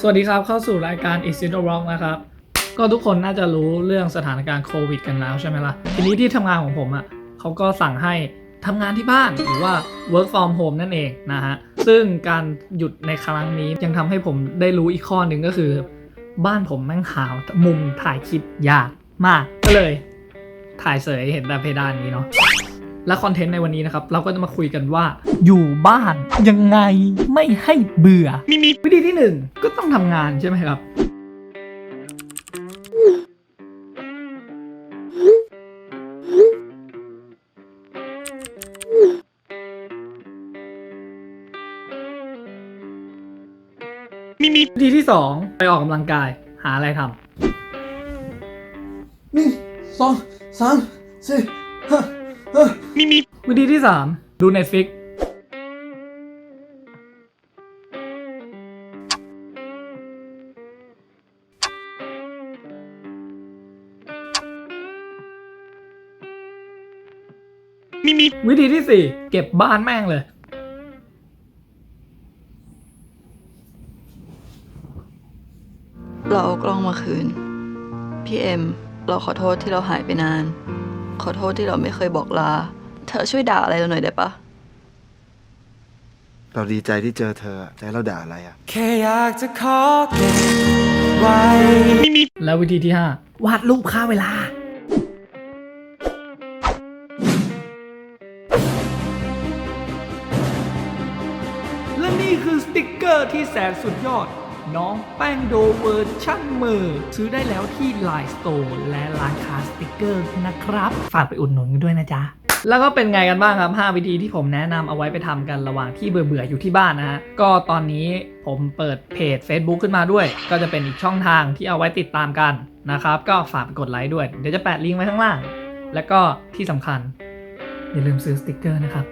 สวัสดีครับเข้าสู่รายการ i s i n o Rock นะครับ ก็ทุกคนน่าจะรู้เรื่องสถานการณ์โควิดกันแล้วใช่ไหมล่ะ ทีนี้ที่ทำงานของผมอะ่ะเขาก็สั่งให้ทำงานที่บ้านหรือว่า work from home นั่นเองนะฮะ ซึ่งการหยุดในครั้งนี้ยังทำให้ผมได้รู้อีกข้อหนึ่งก็คือ บ้านผมแม่งหาวมุมถ่ายคลิปยากมากก็เลย ถ่ายเสยเห็นแต่เพดานนี้เนาะ และคอนเทนต์ในวันนี้นะครับ เราก็จะมาคุยกันว่า อยู่บ้านยังไงไม่ให้เบื่อ มีมีวิธีที่หนึ่งก็ต้องทำงานใช่ไหมครับ มีมีวิธีที่สองไปออกกำลังกายหาอะไรทำหนึ่งสองสามสี่ห้า ห้ามีมีวิธีที่3ดู Netflix มีมีวิธีที่4เก็บบ้านแม่งเลย เราเอากล้องมาคืน พี่เอ็ม เราขอโทษที่เราหายไปนาน ขอโทษที่เราไม่เคยบอกลา เธอช่วยด่าอะไรเราหน่อยได้ปะ เราดีใจที่เจอเธอใจเราด่าอะไรอะ แค่อยากจะขอเก็บไว้ แล้ววิธีที่5วาดรูปค่าเวลา และนี่คือสติกเกอร์ที่แสนสุดยอด น้องแป้งโดเวอร์ชั่นมือ ซื้อได้แล้วที่ Line Store และร้านค้าสติกเกอร์นะครับ ฝากไปอุดหนุนกันด้วยนะจ๊ะแล้วก็เป็นไงกันบ้างครับ 5 วิธีที่ผมแนะนำเอาไว้ไปทำกันระหว่างที่เบื่อๆอยู่ที่บ้านนะฮะ ก็ตอนนี้ผมเปิดเพจ Facebook ขึ้นมาด้วย ก็จะเป็นอีกช่องทางที่เอาไว้ติดตามกันนะครับ ก็ฝากกดไลค์ด้วย เดี๋ยวจะแปะลิงก์ไว้ข้างล่าง แล้วก็ที่สำคัญ อย่าลืมซื้อสติกเกอร์นะครับ